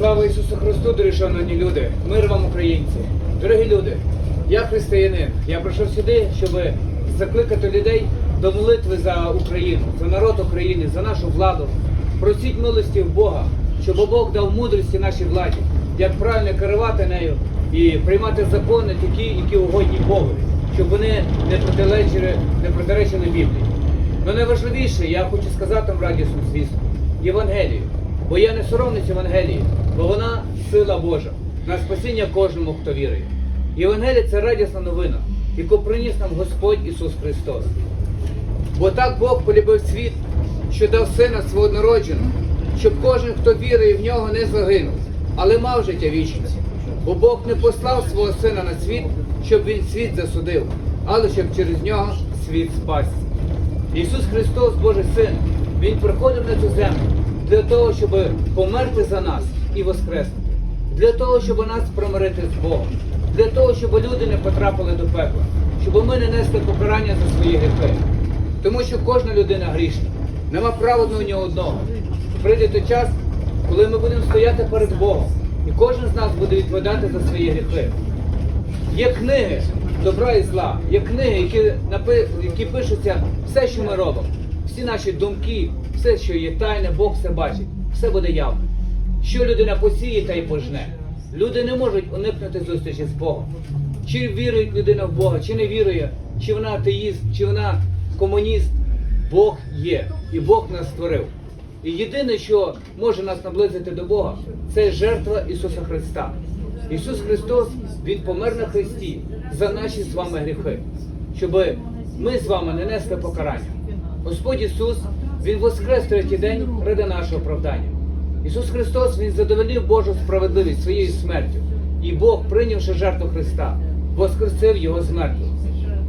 Слава Ісусу Христу, дорогі шановні люди! Мир вам, українці! Дорогі люди! Я християнин. Я прийшов сюди, щоб закликати людей до молитви за Україну, за народ України, за нашу владу. Просіть милості в Бога, щоб Бог дав мудрості нашій владі, як правильно керувати нею і приймати закони такі, які угодні Богові, щоб вони не протиречили, не протиречили Біблії. Ну найважливіше, я хочу сказати вам радісну звістку Євангелію. Бо я не соромлюсь Євангелії, бо вона сила Божа на спасіння кожному, хто вірує. Євангелія це радісна новина, яку приніс нам Господь Ісус Христос. Бо так Бог полюбив світ, що дав сина свого однородженого, щоб кожен, хто вірує в нього, не загинув, але мав життя вічне. Бо Бог не послав свого сина на світ, щоб він світ засудив, але щоб через нього світ спасся. Ісус Христос, Божий Син, Він приходив на цю землю для того, щоб померти за нас і воскреснути, для того, щоб нас промирити з Богом, для того, щоб люди не потрапили до пекла, щоб ми не несли покарання за свої гріхи. Тому що кожна людина грішна, нема праведного ні одного. Прийде той час, коли ми будемо стояти перед Богом, і кожен з нас буде відповідати за свої гріхи. Є книги добра і зла, є книги, які, напи... які пишуться все, що ми робимо, всі наші думки, все, що є тайне, Бог все бачить, все буде явно. Що людина посіє, та й пожне. Люди не можуть уникнути зустрічі з Богом. Чи вірує людина в Бога, чи не вірує, чи вона атеїст, чи вона комуніст. Бог є, і Бог нас створив. І єдине, що може нас наблизити до Бога, це жертва Ісуса Христа. Ісус Христос, Він помер на Христі за наші з вами гріхи, щоб ми з вами не несли покарання. Господь Ісус, Він воскрес третій день ради нашого оправдання. Ісус Христос Він задовольнив Божу справедливість своєю смертю. І Бог, прийнявши жертву Христа, воскресив Його з мертвих.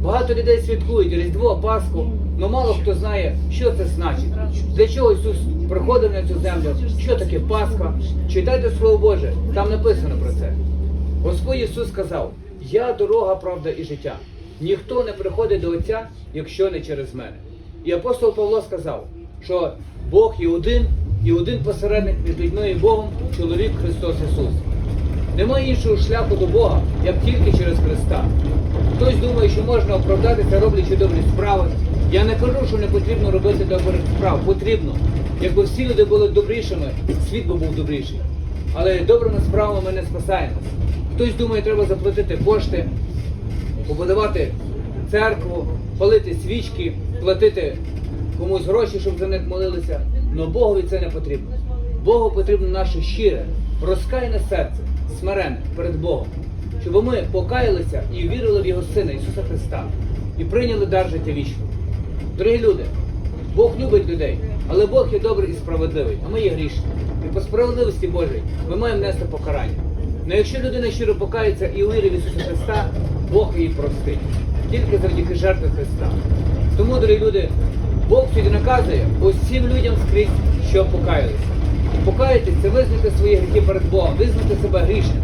Багато людей святкують Різдво, Пасху, але мало хто знає, що це значить. Для чого Ісус приходив на цю землю, що таке Пасха. Читайте Слово Боже, там написано про це. Господь Ісус сказав: Я дорога, правда і життя. Ніхто не приходить до Отця, якщо не через мене. І апостол Павло сказав, що Бог є один, і один посередник між людьми і Богом, чоловік Христос Ісус. Немає іншого шляху до Бога, як тільки через Христа. Хтось думає, що можна оправдатися, роблячи добрі справи. Я не кажу, що не потрібно робити добрих справ. Потрібно. Якби всі люди були добрішими, світ би був добріший. Але добрими справами ми не спасаємося. Хтось думає, треба заплатити кошти, побудувати церкву, палити свічки, платити комусь гроші, щоб за них молилися. Но Богові це не потрібно. Богу потрібно наше щире, розкаяне серце, смирене перед Богом, щоб ми покаялися і вірили в Його Сина Ісуса Христа і прийняли дар життя вічного. Дорогі люди, Бог любить людей, але Бог є добрий і справедливий, а ми є грішні. І по справедливості Божій ми маємо нести покарання. Але якщо людина щиро покається і вірить в Ісуса Христа, Бог її простить. Тільки завдяки жертві Христа. Тому, дорогі люди, Бог сьогодні наказує усім людям скрізь, що покаялися. Покаятись це визнати свої гріхи перед Богом, визнати себе грішним,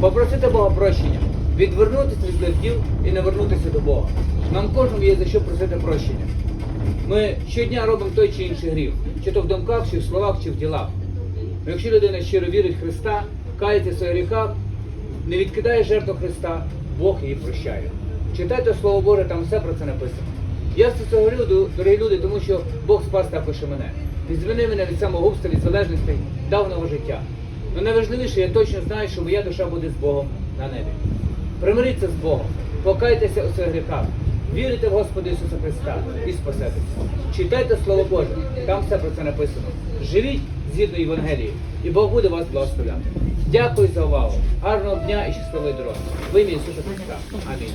попросити Бога прощення, відвернутися від злих і не вернутися до Бога. Нам кожному є за що просити прощення. Ми щодня робимо той чи інший гріх, чи то в думках, чи в словах, чи в ділах. Но якщо людина щиро вірить в Христа, кається в своїх гріхах, не відкидає жертву Христа, Бог її прощає. Читайте Слово Боже, там все про це написано. Я це говорю, дорогі люди, тому що Бог спас також і мене. Він звільнив мене від самогубства, від залежностей, дав нове життя. Але найважливіше, я точно знаю, що моя душа буде з Богом на небі. Примиріться з Богом, покайтеся у своїх гріхах, вірите в Господа Ісуса Христа і спасетеся. Читайте Слово Боже, там все про це написано. Живіть згідно Євангелії, і Бог буде вас благословляти. Дякую за увагу. Гарного дня і щасливої дороги. В ім'я Ісуса Христа. Амінь.